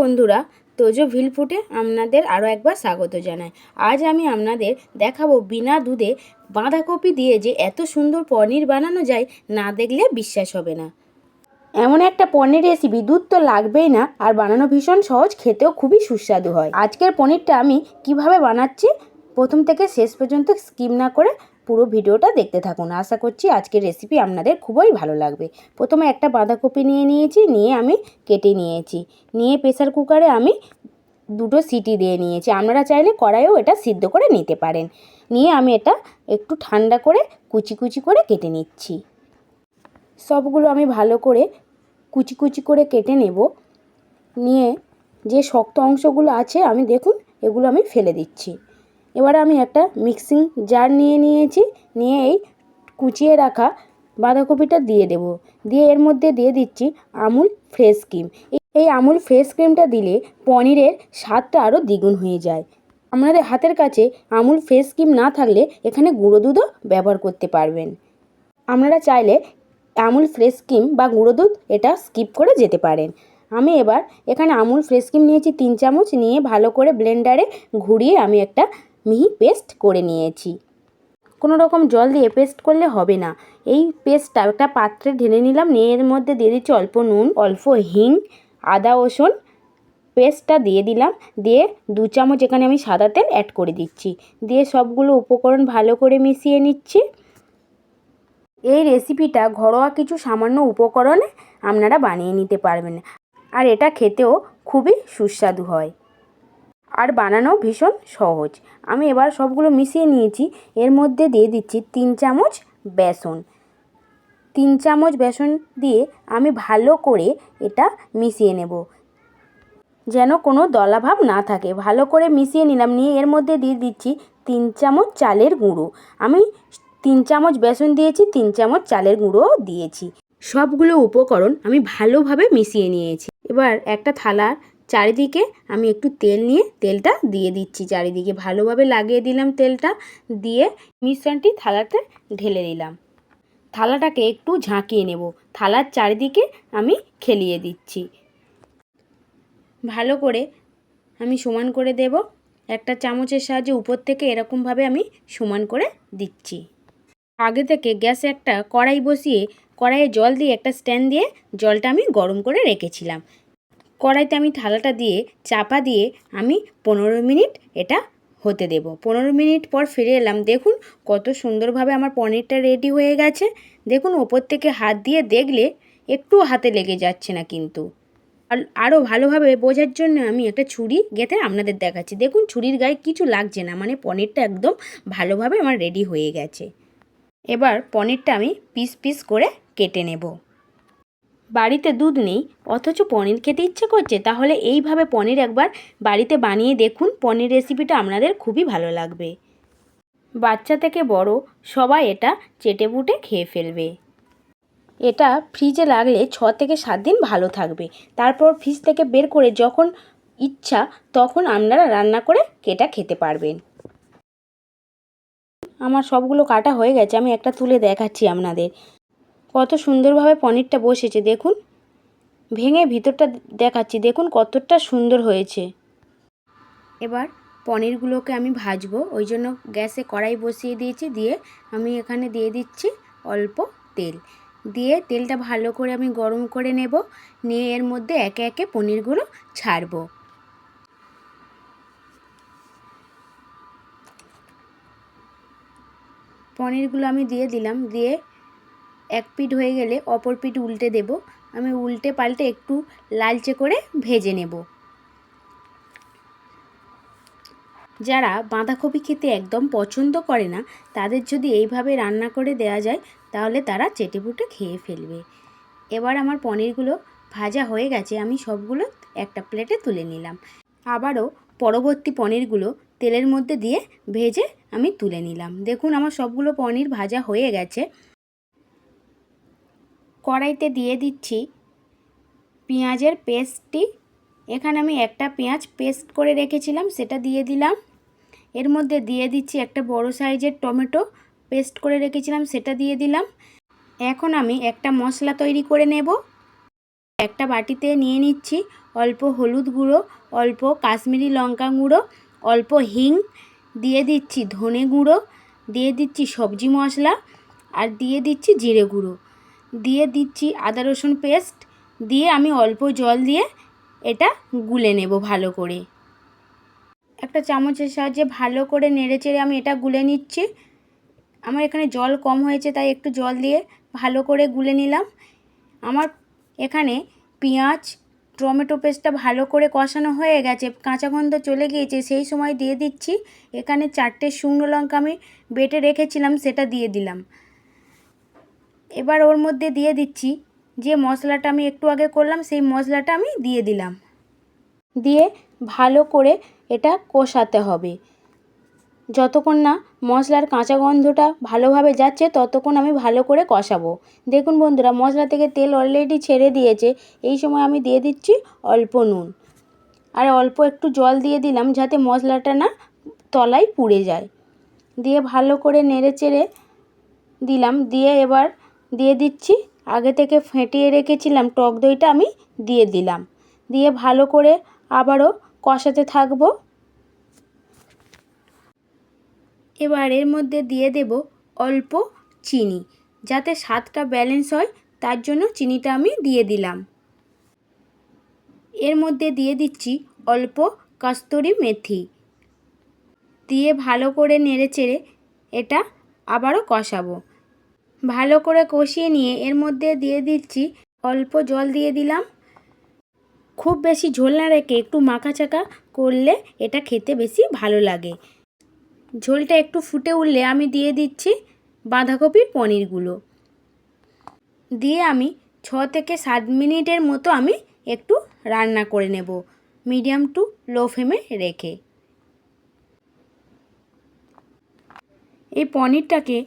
বন্ধুরা, তোজো ভিলফুটে আপনাদের আরও একবার স্বাগত জানাই। আজ আমি আপনাদের দেখাবো বিনা দুধে বাঁধাকপি দিয়ে যে এত সুন্দর পনির বানানো যায়, না দেখলে বিশ্বাস হবে না। এমন একটা পনির রেসিপি দুধ তো লাগবেই না, আর বানানো ভীষণ সহজ, খেতেও খুবই সুস্বাদু হয়। আজকের পনিরটা আমি কীভাবে বানাচ্ছি, প্রথম থেকে শেষ পর্যন্ত স্কিম না করে পুরো ভিডিওটা দেখতে থাকুন। আশা করছি আজকের রেসিপি আপনাদের খুবই ভালো লাগবে। প্রথমে একটা বাঁধাকপি নিয়ে নিয়েছি, নিয়ে আমি কেটে নিয়েছি। নিয়ে প্রেসার কুকারে আমি দুটো সিটি দিয়ে নিয়েছি। আপনারা চাইলে কড়াইও এটা সিদ্ধ করে নিতে পারেন। নিয়ে আমি এটা একটু ঠান্ডা করে কুচি কুচি করে কেটে নিচ্ছি। সবগুলো আমি ভালো করে কুচি কুচি করে কেটে নেব। নিয়ে যে শক্ত অংশগুলো আছে, আমি দেখুন, এগুলো আমি ফেলে দিচ্ছি। এবার আমি একটা মিক্সিং জার নিয়ে নিয়েছি, নিয়ে এই কুচিয়ে রাখা বাঁধাকপিটা দিয়ে দেব। দিয়ে এর মধ্যে দিয়ে দিচ্ছি আমুল ফ্রেশ ক্রিম। এই আমুল ফ্রেশ ক্রিমটা দিলে পনিরের স্বাদটা আরও দ্বিগুণ হয়ে যায়। আপনাদের হাতের কাছে আমুল ফ্রেশ ক্রিম না থাকলে এখানে গুঁড়ো দুধও ব্যবহার করতে পারবেন। আপনারা চাইলে আমুল ফ্রেশ ক্রিম বা গুঁড়ো দুধ এটা স্কিপ করে যেতে পারেন। আমি এবার এখানে আমুল ফ্রেশ ক্রিম নিয়েছি তিন চামচ, নিয়ে ভালো করে ব্লেন্ডারে ঘুরিয়ে আমি একটা মিহি পেস্ট করে নিয়েছি। কোনো রকম জল দিয়ে পেস্ট করলে হবে না। এই পেস্টটা একটা পাত্রে ঢেলে নিলাম, নিয়ে এর মধ্যে দিয়ে দিচ্ছি অল্প নুন, অল্প হিং, আদা, রসুন। পেস্টটা দিয়ে দিলাম, দিয়ে দু চামচ এখানে আমি সাদা তেল অ্যাড করে দিচ্ছি। দিয়ে সবগুলো উপকরণ ভালো করে মিশিয়ে নিচ্ছি। এই রেসিপিটা ঘরোয়া কিছু সামান্য উপকরণে আপনারা বানিয়ে নিতে পারবেন। আর এটা খেতেও খুবই সুস্বাদু হয়। আর বানানো ভীষণ সহজ। আমি এবার সবগুলো মিশিয়ে নিয়েছি। এর মধ্যে দিয়ে দিচ্ছি তিন চামচ বেসন। তিন চামচ বেসন দিয়ে আমি ভালো করে এটা মিশিয়ে নেব। যেন কোনো দলাভাব না থাকে। ভালো করে মিশিয়ে নিলাম। নিয়ে এর মধ্যে দিয়ে দিচ্ছি তিন চামচ চালের গুঁড়ো। আমি তিন চামচ বেসন দিয়েছি, তিন চামচ চালের গুঁড়োও দিয়েছি। সবগুলো উপকরণ আমি ভালোভাবে মিশিয়ে নিয়েছি। এবার একটা থালার চারিদিকে আমি একটু তেল নিয়ে তেলটা দিয়ে দিচ্ছি। চারিদিকে ভালোভাবে লাগিয়ে দিলাম তেলটা, দিয়ে মিশ্রণটি থালাতে ঢেলে দিলাম থালাটাকে একটু ঝাঁকিয়ে নেব। থালার চারিদিকে আমি খেলিয়ে দিচ্ছি। ভালো করে আমি সমান করে দেব। একটা চামচের সাহায্যে উপর থেকে এরকমভাবে আমি সমান করে দিচ্ছি। আগে থেকে গ্যাসে একটা কড়াই বসিয়ে কড়াইয়ে জল দিয়ে একটা স্ট্যান্ড দিয়ে জলটা আমি গরম করে রেখেছিলাম। কড়াইতে আমি থালাটা দিয়ে চাপা দিয়ে আমি পনেরো মিনিট এটা হতে দেব। পনেরো মিনিট পর ফিরে এলাম। দেখুন কত সুন্দরভাবে আমার পনিরটা রেডি হয়ে গেছে। দেখুন ওপর থেকে হাত দিয়ে দেখলে একটু হাতে লেগে যাচ্ছে না কিন্তু। আর আরও ভালোভাবে বোঝার জন্য আমি একটা ছুরি গেঁথে আপনাদের দেখাচ্ছি। দেখুন ছুরির গায়ে কিছু লাগছে না মানে পনিরটা একদম ভালোভাবে আমার রেডি হয়ে গেছে। এবার পনিরটা আমি পিস পিস করে কেটে নেব। বাড়িতে দুধ নেই, অথচ পনির খেতে ইচ্ছে করছে, তাহলে এইভাবে পনির একবার বাড়িতে বানিয়ে দেখুন, পনির রেসিপিটা আপনাদের খুবই ভালো লাগবে। বাচ্চা থেকে বড়, সবাই এটা চেটে পুটে খেয়ে ফেলবে। এটা ফ্রিজে লাগলে ছ থেকে সাত দিন ভালো থাকবে। তারপর ফ্রিজ থেকে বের করে যখন ইচ্ছা, তখন আপনারা রান্না করে কেটা খেতে পারবেন। আমার সবগুলো কাটা হয়ে গেছে, আমি একটা তুলে দেখাচ্ছি আপনাদের। কত সুন্দরভাবে পনিরটা বসেছে, দেখুন। ভেঙে ভিতরটা দেখাচ্ছি, দেখুন কতটা সুন্দর হয়েছে। এবার পনিরগুলোকে আমি ভাজবো, ওই জন্য গ্যাসে কড়াই বসিয়ে দিয়েছি, দিয়ে আমি এখানে দিয়ে দিচ্ছি অল্প তেল। দিয়ে তেলটা ভালো করে আমি গরম করে নেব, নিয়ে এর মধ্যে একে একে পনিরগুলো ছাড়বো। পনিরগুলো আমি দিয়ে দিলাম, দিয়ে এক পিঠ হয়ে গেলে অপর পিঠ উল্টে দেব। আমি উল্টে পাল্টে একটু লালচে করে ভেজে নেব। যারা বাঁধাকপি খেতে একদম পছন্দ করে না, তাদের যদি এইভাবে রান্না করে দেওয়া যায়, তাহলে তারা চেটেপুটে খেয়ে ফেলবে। এবার আমার পনিরগুলো ভাজা হয়ে গেছে, আমি সবগুলো একটা প্লেটে তুলে নিলাম। আবারও পরবর্তী পনিরগুলো তেলের মধ্যে দিয়ে ভেজে আমি তুলে নিলাম। দেখুন, আমার সবগুলো পনির ভাজা হয়ে গেছে। কড়াইতে দিয়ে দিচ্ছি পেঁয়াজের পেস্টটি। এখানে আমি একটা পেঁয়াজ পেস্ট করে রেখেছিলাম, সেটা দিয়ে দিলাম। এর মধ্যে দিয়ে দিচ্ছি একটা বড় সাইজের টমেটো পেস্ট করে রেখেছিলাম, সেটা দিয়ে দিলাম। এখন আমি একটা মশলা তৈরি করে নেব। একটা বাটিতে নিয়ে নিচ্ছি অল্প হলুদ গুঁড়ো, অল্প কাশ্মীরি লঙ্কা গুঁড়ো, অল্প হিং। দিয়ে দিচ্ছি ধনে গুঁড়ো, দিয়ে দিচ্ছি সবজি মশলা, আর দিয়ে দিচ্ছি জিরে গুঁড়ো। দিয়ে দিচ্ছি আদা রসুন পেস্ট। দিয়ে আমি অল্প জল দিয়ে এটা গুলে নেব ভালো করে। একটা চামচের সাহায্যে ভালো করে নেড়ে চেড়ে আমি এটা গুলে নিচ্ছি। আমার এখানে জল কম হয়েছে, তাই একটু জল দিয়ে ভালো করে গুলে নিলাম। আমার এখানে পেঁয়াজ, টমেটো পেস্টটা ভালো করে কষানো হয়ে গেছে, কাঁচা গন্ধ চলে গিয়েছে, সেই সময় দিয়ে দিচ্ছি। এখানে চারটে শুকনো লঙ্কা আমি বেটে রেখেছিলাম, সেটা দিয়ে দিলাম। এবার ওর মধ্যে দিয়ে দিচ্ছি। যে মশলাটা আমি একটু আগে করলাম, সেই মশলাটা আমি দিয়ে দিলাম। দিয়ে ভালো করে এটা কষাতে হবে। যতক্ষণ না মশলার কাঁচা গন্ধটা ভালোভাবে যাচ্ছে, ততক্ষণ আমি ভালো করে কষাবো। দেখুন বন্ধুরা, মশলা থেকে তেল অলরেডি ছেড়ে দিয়েছে। এই সময় আমি দিয়ে দিচ্ছি অল্প নুন। আর অল্প একটু জল দিয়ে দিলাম যাতে মশলাটা না তলায় পুড়ে যায়। দিয়ে ভালো করে নেড়ে চেড়ে দিলাম। দিয়ে এবার দিয়ে দিচ্ছি। আগে থেকে ফেটিয়ে রেখেছিলাম টক দইটা আমি দিয়ে দিলাম। দিয়ে ভালো করে আবারও কষাতে থাকব। এবার এর মধ্যে দিয়ে দেব অল্প চিনি। যাতে স্বাদটা ব্যালেন্স হয়, তার জন্য চিনিটা আমি দিয়ে দিলাম। এর মধ্যে দিয়ে দিচ্ছি অল্প কস্তুরি মেথি। দিয়ে ভালো করে নেড়ে চেড়ে এটা আবারও কষাবো। ভালো করে কষিয়ে নিয়ে এর মধ্যে দিয়ে দিচ্ছি। অল্প জল দিয়ে দিলাম। খুব বেশি ঝোল না রেখে একটু মাখা চাকা করলে এটা খেতে বেশি ভালো লাগে। ঝোলটা একটু ফুটে উঠলে আমি দিয়ে দিচ্ছি বাঁধাকপির পনিরগুলো। দিয়ে আমি ছ থেকে সাত মিনিটের মতো আমি একটু রান্না করে নেব, মিডিয়াম টু লো ফ্লেমে রেখে। এই পনিরটাকে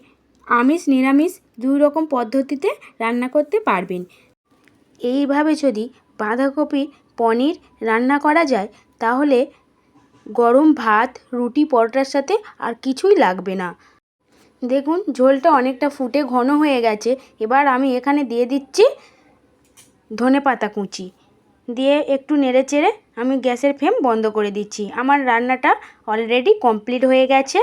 আমিষ, নিরামিষ দুই রকম পদ্ধতিতে রান্না করতে পারবেন। এইভাবে যদি বাঁধাকপি, পনির রান্না করা যায়, তাহলে গরম ভাত, রুটি, পরোটার সাথে আর কিছুই লাগবে না। দেখুন, ঝোলটা অনেকটা ফুটে ঘন হয়ে গেছে। এবার আমি এখানে দিয়ে দিচ্ছি ধনে পাতা কুচি। দিয়ে একটু নেড়ে চেড়ে আমি গ্যাসের ফ্লেম বন্ধ করে দিচ্ছি। আমার রান্নাটা অলরেডি কমপ্লিট হয়ে গেছে।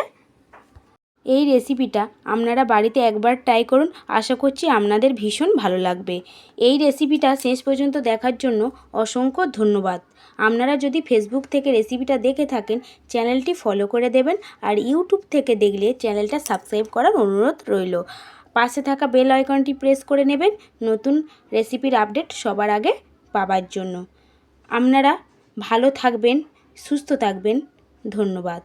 এই রেসিপিটা আপনারা বাড়িতে একবার ট্রাই করুন। আশা করছি আপনাদের ভীষণ ভালো লাগবে। এই রেসিপিটা শেষ পর্যন্ত দেখার জন্য অসংখ্য ধন্যবাদ। আপনারা যদি ফেসবুক থেকে রেসিপিটা দেখে থাকেন চ্যানেলটি ফলো করে দেবেন আর ইউটিউব থেকে দেখলে চ্যানেলটা সাবস্ক্রাইব করার অনুরোধ রইল। পাশে থাকা বেল আইকনটি প্রেস করে নেবেন। নতুন রেসিপির আপডেট সবার আগে পাবার জন্য। আপনারা ভালো থাকবেন, সুস্থ থাকবেন। ধন্যবাদ।